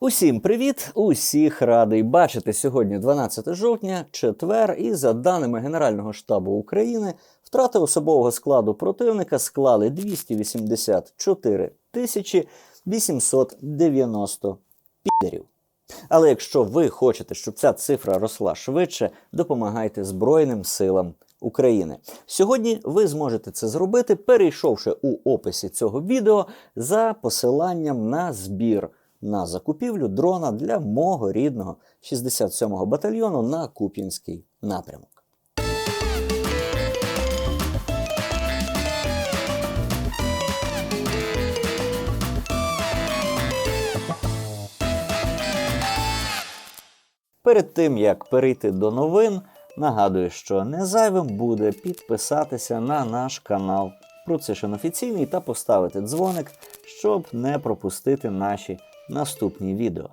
Усім привіт! Усіх радий бачити сьогодні 12 жовтня, четвер, і за даними Генерального штабу України, втрати особового складу противника склали 284 тисячі 890 підерів. Але якщо ви хочете, щоб ця цифра росла швидше, допомагайте Збройним силам України. Сьогодні ви зможете це зробити, перейшовши у описі цього відео за посиланням на збір на закупівлю дрона для мого рідного 67-го батальйону на Куп'янський напрямок. Перед тим як перейти до новин, нагадую, що не зайвим буде підписатися на наш канал Процишин офіційний та поставити дзвоник, щоб не пропустити наші наступні відео.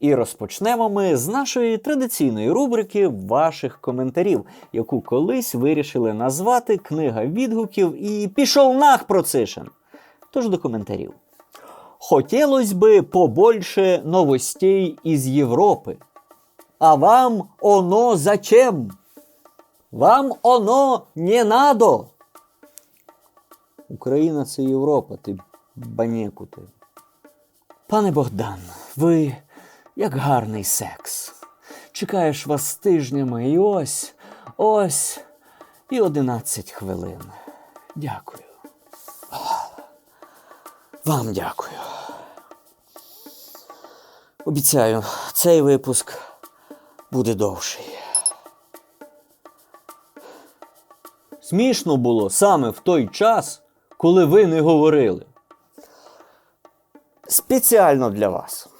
І розпочнемо ми з нашої традиційної рубрики ваших коментарів, яку колись вирішили назвати Книга відгуків і пішов нах Процишин. Тож до коментарів. Хотілось би побольше новостей із Європи. А вам оно зачем? Вам оно не надо. Україна це Європа, ти банєку ти. Пане Богдан, ви як гарний секс. Чекаєш вас тижнями і ось, ось і 11 хвилин. Дякую. Вам дякую. Обіцяю, цей випуск буде довший. Смішно було саме в той час, коли ви не говорили. Спеціально для вас.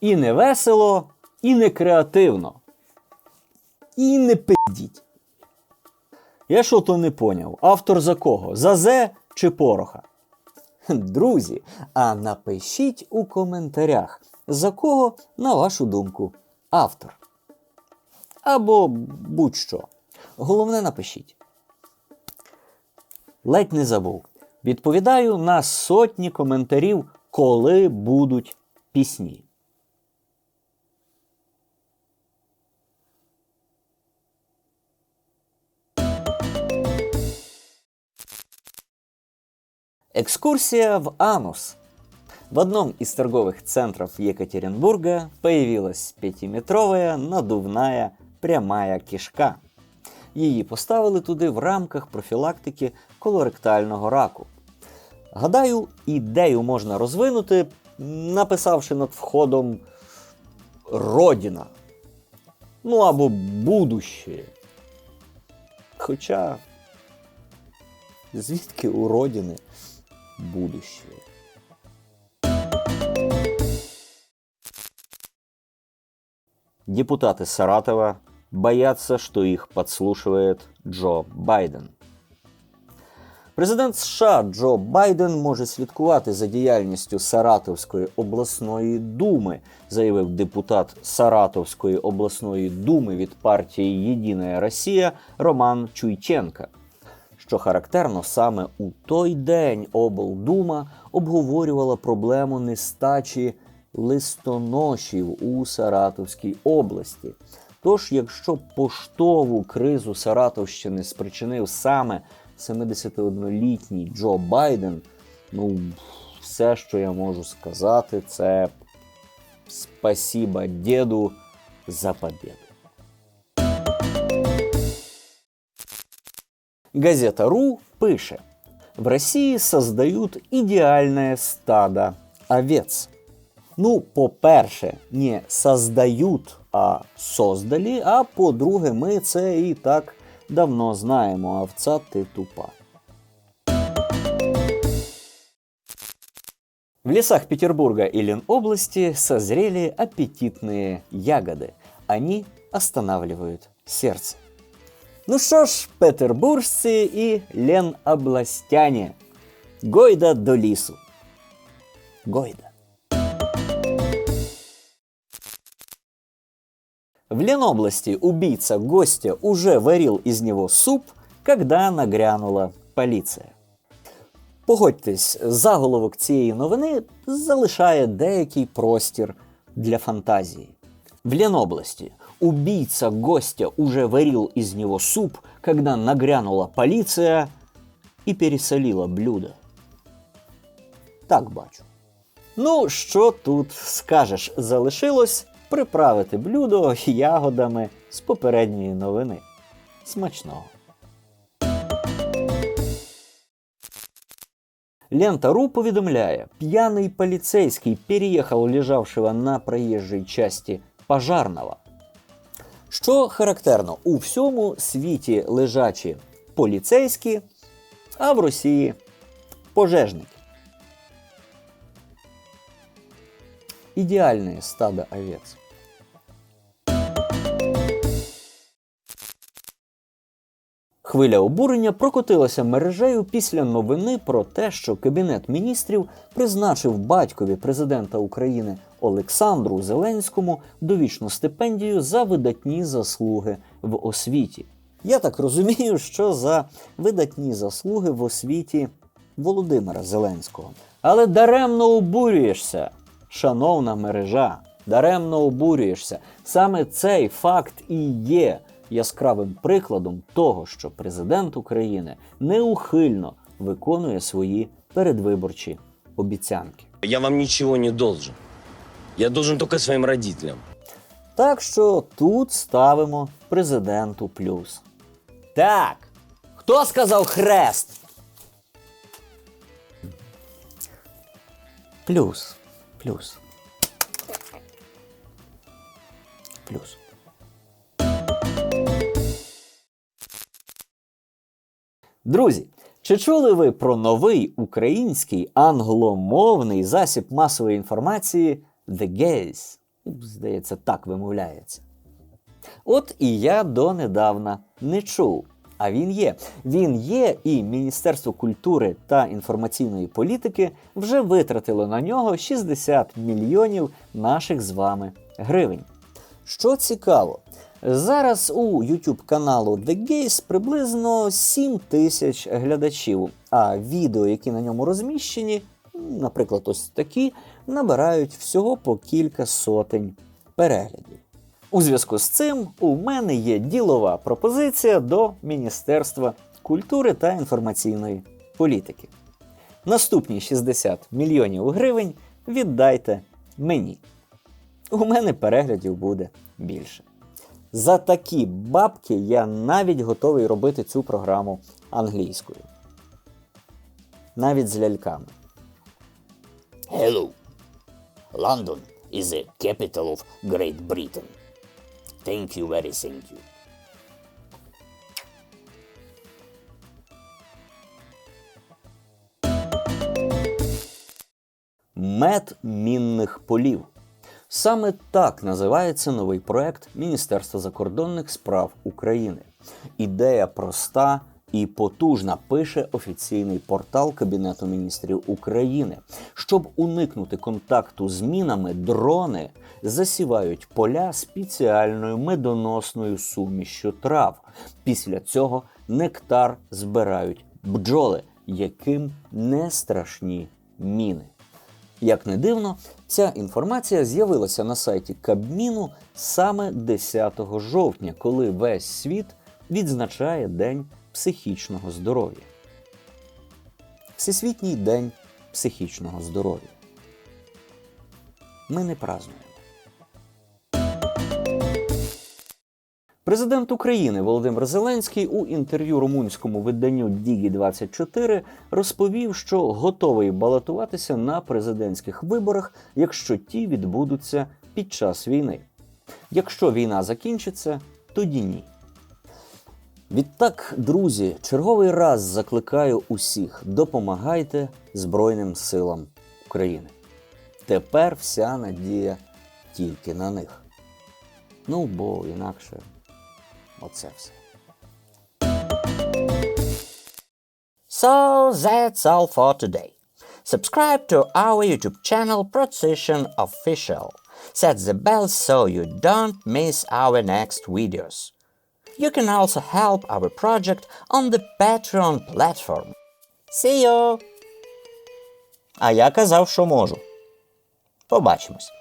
І не весело, і не креативно. І не пидіть. Я що то не поняв. Автор за кого? За Зе чи Пороха? Друзі, а напишіть у коментарях, за кого, на вашу думку, автор. Або будь-що. Головне напишіть. Ледь не забув. Відповідаю на сотні коментарів, коли будуть пісні. Экскурсия в Анус. В одном из торговых центров Екатеринбурга появилась пятиметровая надувная прямая кишка. Її поставили туди в рамках профілактики колоректального раку. Гадаю, ідею можна розвинути, написавши над входом Родина. Ну або будуще. Хоча звідки у родини будущее? Депутаты Саратова боятся, что их подслушивает Джо Байден. Президент США Джо Байден може слідкувати за діяльністю Саратовської обласної думи, заявив депутат Саратовської обласної думи від партії Єдина Росія Роман Чуйченка. Що характерно, саме у той день облдума обговорювала проблему нестачі листоношів у Саратовській області. Тож, якщо поштову кризу Саратовщини спричинив саме 71-літній Джо Байден, ну, все, що я можу сказати, це спасіба діду за победу. Газета РУ пише: в России создают идеальное стадо овец. Ну, по-перше, не создають, а создалі, а по-друге, ми це і так давно знаємо. Овца ти тупа. В лесах Петербурга и Ленобласти созрели аппетитные ягоды. Они останавливают сердце. Ну що ж, петербуржці і ленобластяне, гойда до лісу. Гойда. В Ленобласти убийца гостя уже варил из него суп, когда нагрянула поліція. Погодьтесь, заголовок цієї новини залишає деякий простір для фантазії. В Ленобласти убийца гостя уже варил из него суп, когда нагрянула полиция и пересолила блюдо. Так бачу. Ну, що тут скажеш, залишилось приправити блюдо ягодами з попередньої новини. Смачного. Лента.ру повідомляє, п'яний поліцейський переїхав лежавшего на проїжджій часті пожарного. Що характерно, у всьому світі лежачі поліцейські, а в Росії пожежники. Ідеальне стадо овець. Хвиля обурення прокотилася мережею після новини про те, що Кабінет міністрів призначив батькові президента України Олександру Зеленському довічну стипендію за видатні заслуги в освіті. Я так розумію, що за видатні заслуги в освіті Володимира Зеленського. Але даремно обурюєшся, шановна мережа, даремно обурюєшся. Саме цей факт і є яскравим прикладом того, що президент України неухильно виконує свої передвиборчі обіцянки. Я вам ничего не должен. Я должен только своим родителям. Так що тут ставимо президенту плюс. Так. Хто сказав хрест? Плюс. Плюс. Плюс. Друзі, чи чули ви про новий український англомовний засіб масової інформації The Gaze? Здається, так вимовляється. От і я донедавна не чув. А він є. Він є, і Міністерство культури та інформаційної політики вже витратило на нього 60 мільйонів наших з вами гривень. Що цікаво, зараз у YouTube каналу The Gaze приблизно 7 тисяч глядачів, а відео, які на ньому розміщені, наприклад, ось такі, набирають всього по кілька сотень переглядів. У зв'язку з цим у мене є ділова пропозиція до Міністерства культури та інформаційної політики. Наступні 60 мільйонів гривень віддайте мені. У мене переглядів буде більше. За такі бабки я навіть готовий робити цю програму англійською. Навіть з ляльками. Hello. London is the capital of Great Britain. Thank you very thank you. Мед мінних полів. Саме так називається новий проект Міністерства закордонних справ України. Ідея проста і потужна, пише офіційний портал Кабінету міністрів України. Щоб уникнути контакту з мінами, дрони засівають поля спеціальною медоносною сумішю трав. Після цього нектар збирають бджоли, яким не страшні міни. Як не дивно, ця інформація з'явилася на сайті Кабміну саме 10 жовтня, коли весь світ відзначає День психічного здоров'я. Всесвітній день психічного здоров'я. Ми не празднуємо. Президент України Володимир Зеленський у інтерв'ю румунському виданню Дігі 24 розповів, що готовий балотуватися на президентських виборах, якщо ті відбудуться під час війни. Якщо війна закінчиться, тоді ні. Відтак, друзі, черговий раз закликаю усіх: допомагайте Збройним силам України. Тепер вся надія тільки на них. Ну, бо інакше оце все. So that's all for today. Subscribe to our YouTube channel Precision Official. Set the bell so you don't miss our next videos. You can also help our project on the Patreon platform. See you! А я казав, що можу. Побачимось.